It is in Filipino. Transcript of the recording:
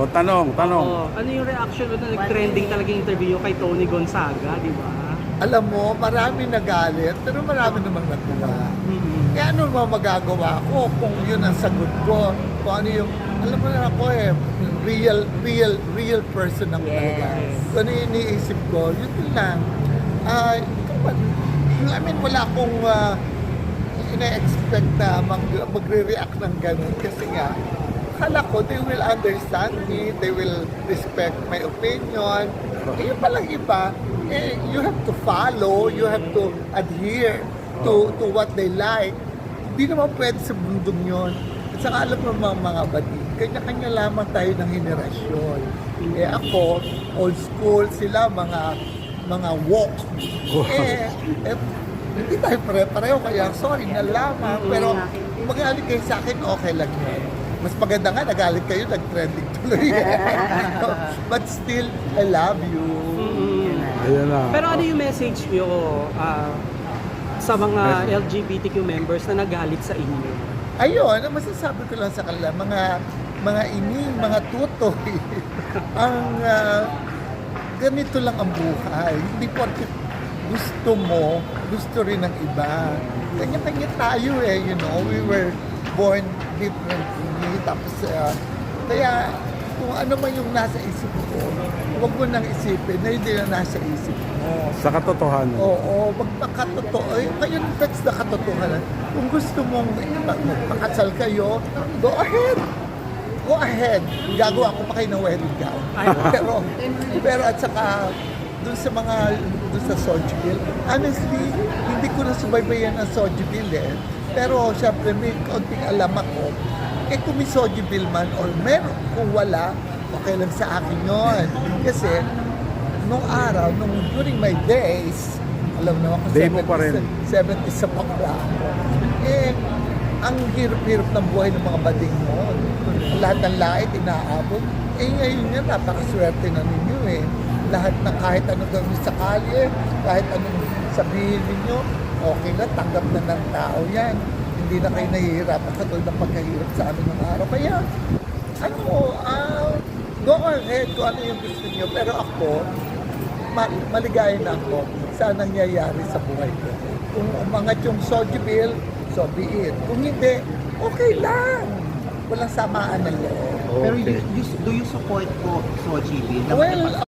O, tanong, tanong. Oo. ano yung reaction mo na nag-trending talaga yung interview kay Tony Gonzaga, di ba? Alam mo, marami nagalit, pero marami namang natuwa. Mhm. Eh ano ba magagawa ko kung yun ang sagot ko? Kung ano yung, alam mo na ako eh, real, real, real person ako talaga. Kung ano yung iniisip ko, yun lang. Ah, I mean, wala akong uh, ina-expect na mag, magre-react ng ganun kasi nga, akala ko they will understand me, they will respect my opinion. Eh, yung palang iba, eh, you have to follow, you have to adhere to to what they like. Hindi naman pwede sa mundong yun. At saka alam mo mga mga bati, kanya-kanya lamang tayo ng henerasyon. Eh ako, old school sila, mga mga walk. Eh, eh, hindi tayo pare-pareho, kaya sorry na lamang. Pero magalit kayo sa akin, okay lang yun. Mas maganda nga, nagalit kayo, nag-trending tuloy. But still, I love you. Mhm. Ayan na. Pero ano yung message nyo ah, sa mga LGBTQ members na nagalit sa inyo? Ayun, ang masasabi ko lang sa kanila, mga mga ining, mga tutoy, ang ah, ganito lang ang buhay. Hindi porke gusto mo, gusto rin ng iba. Kanya-kanya tayo eh, you know, we were born differently. Tapos, ah, kaya kung ano man yung nasa isip ko, huwag mo nang isipin na hindi na nasa isip mo. Sa katotohanan. Oo, magpakatotoo. Eh, ngayon, that's the katotohanan. Kung gusto mong magpakasal kayo, go ahead. Go ahead. Gagawa ko pa kayo ng wedding gown. pero, pero at saka, dun sa mga, dun sa Soji Bill, honestly, hindi ko na subaybayan ang Soji Bill eh. Pero, syempre, may kaunting alam ako. Eh, kung may Soji Bill man or meron, kung wala, okay lang sa akin yon Kasi, nung araw, nung during my days, alam mo naman, Day mo pa rin. 70 sa bakla ako. Eh, ang hirap-hirap ng buhay ng mga bading noon. Lahat ng lait, inaabot. Eh, ngayon nga, napakaswerte na ninyo eh. Lahat ng kahit ano gawin sa kalye, kahit anong sabihin ninyo, okay na, tanggap na ng tao yan. Hindi na kayo nahihirapan katulad ng pagkahirap sa amin ng araw. Kaya, ano, ah, go ahead kung ano yung gusto niyo. Pero ako, ma- maligaya na ako sa nangyayari sa buhay ko. Kung umangat yung Soji Bill, so be it. Kung hindi, okay lang. Walang samaan ng loob. Pero you, you, do you support po Soji Bill? na Well,